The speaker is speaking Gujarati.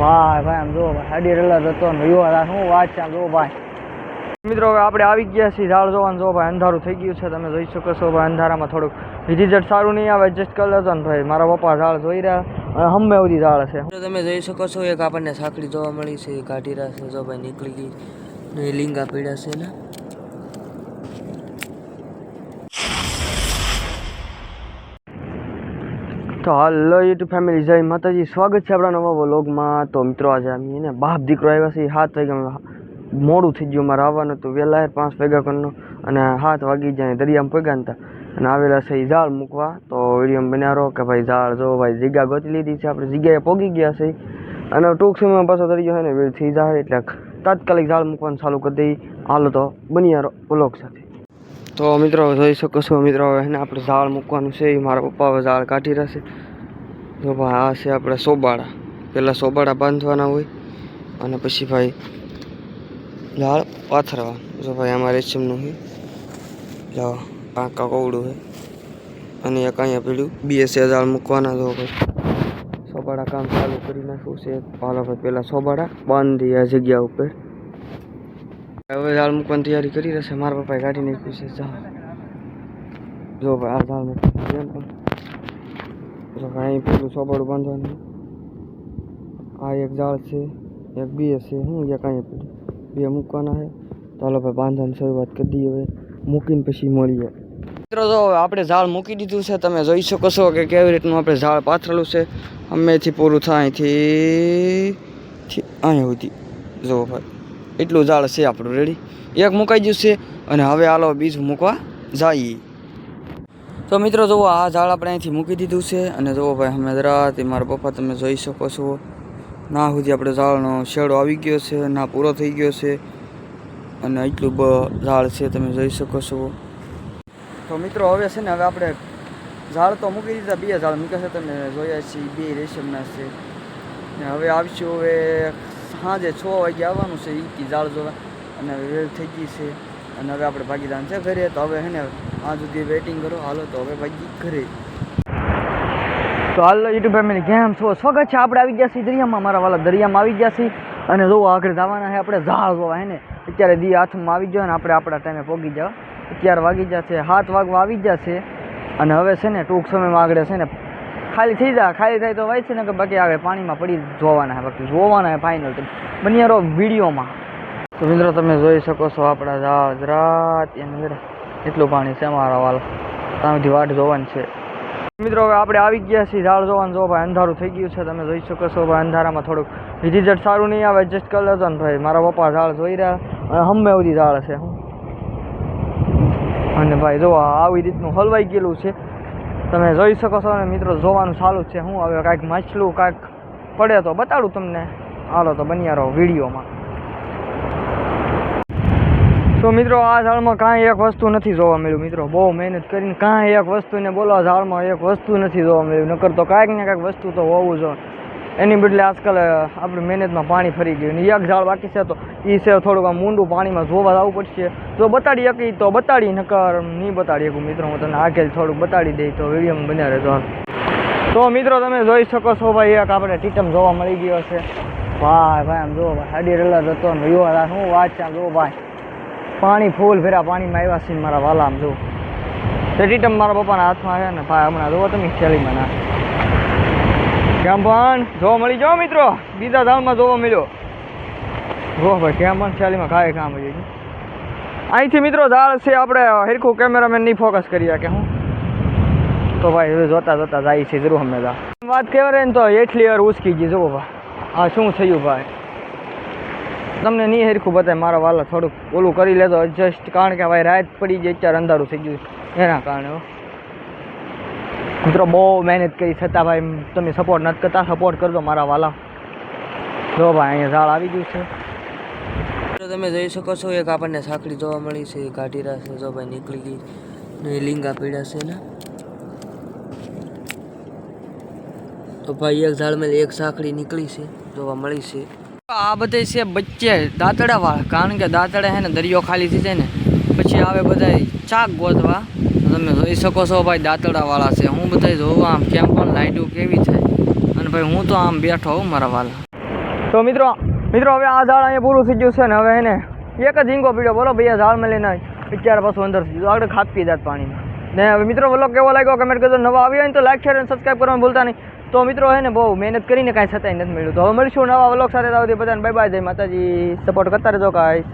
ભાઈ ભાઈ, આમ જો ભાઈ, હાડી રેલા જતો ને શું વાત છે આમ જો ભાઈ. મિત્રો આપણે આવી ગયા છીએ ઝાડ જોવાનું. જો ભાઈ, અંધારું થઈ ગયું છે, તમે જોઈ શકો છો ભાઈ, અંધારામાં થોડુંક રિઝલ્ટ સારું નહીં આવે એડજસ્ટ કરી લેતો ને ભાઈ. મારા પપ્પા ઝાડ જોઈ રહ્યા હમે સુધી ઝાડ છે. તમે જોઈ શકો છો, એક આપણને સાંકડી જોવા મળી છે કાઢી રહ્યા છે. જો ભાઈ નીકળી ગઈ લીંગા પીડા છે ને. તો હાલો યુટ્યુબ ફેમિલી, જય માતાજી. સ્વાગત છે આપણા નવા વ્લોગમાં. તો મિત્રો, આજે અમે એને બાપ દીકરો આવ્યા છે. સાત વાગ્યા મોડું થઈ ગયું મારે આવવાનું હતું. વહેલા પાંચ વાગ્યા કરનો અને સાત વાગી જાય, દરિયામાં પગ્યા હતા અને આવેલા છે એ ઝાડ મૂકવા. તો વીડિયો રહો કે ભાઈ ઝાડ જો, ભાઈ જગ્યા ગોતી લીધી છે. આપણે જગ્યાએ પોગી ગયા છે. અને ટૂંક સમયમાં પાછો દરિયો છે ને વેળ થઈ જાય એટલે તાત્કાલિક ઝાડ મૂકવાનું ચાલુ કરી દઈ. હાલો તો બનિયારો વ્લોગ સાથે. તો મિત્રો જોઈ શકો છો મિત્રો, હવે એને આપણે ઝાડ મૂકવાનું છે એ મારા પપ્પા હવે ઝાડ કાઢી રહેશે જો ભાઈ, આ છે આપણે સોબાડા પહેલાં સોબાડા બાંધવાના હોય અને પછી ભાઈ ઝાડ પાથરવા. જો ભાઈ, આમાં રેશમનું છે. જો, આ કવડું છે. અને એક અહીંયા પેલું બે છે ઝાડ મૂકવાના જો ભાઈ. સોબાડા કામ ચાલુ કરી નાખવું છે. હાલો ભાઈ પહેલાં સોબાડા બાંધી આ જગ્યા ઉપર. હવે ઝાડ મૂકવાની તૈયારી કરી રહેશે. મારા પપ્પાએ કાઢી નાખ્યું છે. ઝાડ જો ભાઈ આ ઝાડ મૂકવાનું છે એમ પણ. જો ભાઈ, અહીં પેલું સોબાડું બાંધવાનું આ એક ઝાડ છે, એક બે છે. હું એક અહીંયા પેલું બે મૂકવાના છે. ચાલો ભાઈ, બાંધવાની શરૂઆત કરી દઈએ હવે. મૂકીને પછી મળીએ. મિત્રો, જો આપણે ઝાડ મૂકી દીધું છે. તમે જોઈ શકો છો કે કેવી રીતનું આપણે ઝાડ પાથરેલું છે. અમેથી પૂરું થાય અહીંથી, થી અહીંયા સુધી. જો ભાઈ. એટલું ઝાડ છે આપણું રેડી એક મુકાઈ ગયું છે અને હવે હાલો બીજું મૂકવા જઈએ. તો મિત્રો જુઓ, આ ઝાડ આપણે અહીંથી મૂકી દીધું છે અને જુઓ ભાઈ, અમે રાતે મારા પપ્પા તમે જોઈ શકો છો. ના સુધી આપણે ઝાડનો શેડો આવી ગયો છે, ના પૂરો થઈ ગયો છે અને એટલું બ ઝાડ છે તમે જોઈ શકો છો. તો મિત્રો હવે છે ને હવે આપણે ઝાડ તો મૂકી દીધા, બે ઝાડ મૂક્યા છે, તમે જોયા છે, બે રેશમના છે. ને હવે આવશું હવે સાંજે છ વાગે આવવાનું છે, ઈ ઝાડ જોવા. અને વેળ થઈ ગઈ છે. અને હવે આપણે ભાગીદાન છે ઘરે, તો હવે હે ને, આ સુધી વેઇટિંગ કરો. હાલો, તો હવે ભાગી ઘરે. તો હાલો, યુટ્યુબ ફેમિલી, કેમ છો? સ્વાગત છે આપણે આવી ગયા છીએ દરિયામાં. મારા વાલા દરિયામાં આવી ગયા છીએ. અને જો આગળ જવાના છે આપણે ઝાડ જોવા, હે ને. અત્યારે દી હાથમાં આવી ગયો ને આપણે આપણા ટાઈમે પહોંચી જવા. અત્યારે વાગી જશે હાથ વાગવા આવી જશે અને હવે છે ને, ટૂંક સમયમાં આગળ છે ને ખાલી થઈ જાય ખાલી થાય તો વાય છે ને કે બાકી આવે પાણીમાં પડી જોવાના છે બાકી જોવાના છે ફાઇનલ તો. બની રહો વિડીયોમાં. તો મિત્રો તમે જોઈ શકો છો આપણા ઝાડ રાત એની અંદર એટલું પાણી છે અમારા વાલ. ત્યાંથી વાટ જોવાની છે. મિત્રો હવે આપણે આવી ગયા છીએ ઝાડ જોવાનું. જો ભાઈ અંધારું થઈ ગયું છે, તમે જોઈ શકો છો ભાઈ અંધારામાં થોડુંક રિઝલ્ટ સારું નહીં આવે એડજસ્ટ કરી લેજો ને ભાઈ. મારા પપ્પા ઝાડ જોઈ રહ્યા હમે સુધી ઝાડ છે. અને ભાઈ જો આવી રીતનું હલવાઈ ગયેલું છે. તમે જોઈ શકો છો અને મિત્રો, જોવાનું ચાલુ છે. હું હવે કાંઈક માછલું કાંઈક પડે તો બતાડું તમને. હાલો તો બન્યા રહો વિડીયોમાં. તો મિત્રો, આ ઝાડમાં કાંઈ એક વસ્તુ નથી જોવા મળ્યું મિત્રો. બહુ મહેનત કરીને કાંઈ એક વસ્તુને બોલો ઝાડમાં એક વસ્તુ નથી જોવા મળ્યું. નકર તો કાંઈક ને કાંઈક વસ્તુ તો હોવું જોઈએ એની બદલે આજકાલ આપણી મહેનતમાં પાણી ફરી ગયું ને એક ઝાડ બાકી છે તો એ છે થોડુંક આમ ઊંડું પાણીમાં જોવા આવવું પડશે. જો બતાડી શકી તો બતાડી, નકર નહીં બતાડી શકું મિત્રો, હું તમને આગળ થોડુંક બતાડી દઈ તો વિડીયોમાં બન્યા રહેજો તો મિત્રો, તમે જોઈ શકો છો ભાઈ, એક આપણે ટીટમ જોવા મળી ગયો છે. ભાઈ ભાઈ, આમ જો ભાઈ હાડી રેલા જતો આ શું વાત છે આમ જો ભાઈ. પાણી ફૂલ ફેરા પાણીમાં આવ્યા છે મારા વાલા આમ જો. ટીટમ મારા પપ્પાના હાથમાં આવ્યા ને ભાઈ, હમણાં જુઓ તમે ખેલી ના. કેમ પણ? જોવા, મળી જાઓ મિત્રો. બીજા ધામમાં જોવા મળ્યો. જો ભાઈ, કેમ પણ? શેલીમાં ખાય કામ હોય અહીંથી મિત્રો ઝાડ છે આપણે, હિરખું કેમેરામેન નહીં ફોકસ કરી શકે હું? તો ભાઈ, હવે જોતા જોતા જાય છે જરૂર હંમેશા વાત કહેવાય ને તો એટલી વાર ઉસકી ગઈ જુઓ ભાઈ. આ શું થયું ભાઈ? તમને નહીં હરખું બતાવે મારા વાલા થોડુંક ઓલું કરી લેતો એડજસ્ટ કારણ કે ભાઈ રાત પડી જાય અત્યારે અંધારું થઈ ગયું એના કારણે હો. મિત્રો, બહુ મહેનત કરી છતાં ભાઈ તમે સપોર્ટ નથી કરતા. સપોર્ટ કરજો મારા વાલા. જો ભાઈ, અહીંયા ઝાડ આવી ગયું છે. તમે જોઈ શકો છો, એક આપણને સાંકળી જોવા મળી છે એ કાઢી રહ્યા છે. જો ભાઈ, નીકળી ગઈ. ને લીંગા પીડા છે ને. તો ભાઈ, એક ઝાડમાં એક સાંકળી નીકળી છે, જોવા મળી છે. આ બધે છે બચ્ચે દાંતડા વાળા. કારણ કે દાંતડા છે ને, દરિયો ખાલી થઈ જાય ને, પછી આવે બધા ચાક ગોતવા. તો તમે જોઈ શકો છો ભાઈ દાંતડા વાળા છે. હું બધા જોઉં, આમ કેમ પણ લાઈટું કેવી થાય અને ભાઈ, હું તો આમ બેઠો હોઉં મારા વાલા. તો મિત્રો મિત્રો, હવે આ ઝાડ અહીંયા પૂરું થઈ ગયું છે ને હવે એને એક જ ઝીંકો પીડ્યો બોલો ભાઈ આ ઝાડ લઈને બિચારા પાછું અંદર થઈ ગયું આગળ ખાપી દાત પાણીમાં ને હવે મિત્રો વ્લોગ કેવો લાગ્યો? કમેન્ટ કરજો. નવા આવ્યા હોય ને તો લાઈક શેર અને સબસ્ક્રાઈબ કરવાનું ભૂલતા નહીં. તો મિત્રો, હે ને, બહુ મહેનત કરીને કાંઈ છતાંય નથી મળ્યું. તો હવે મળીશું નવા વ્લોગ સાથે. ત્યાં સુધી બધાને બાય બાય જય માતાજી. સપોર્ટ કરતા રહેજો કાંઈ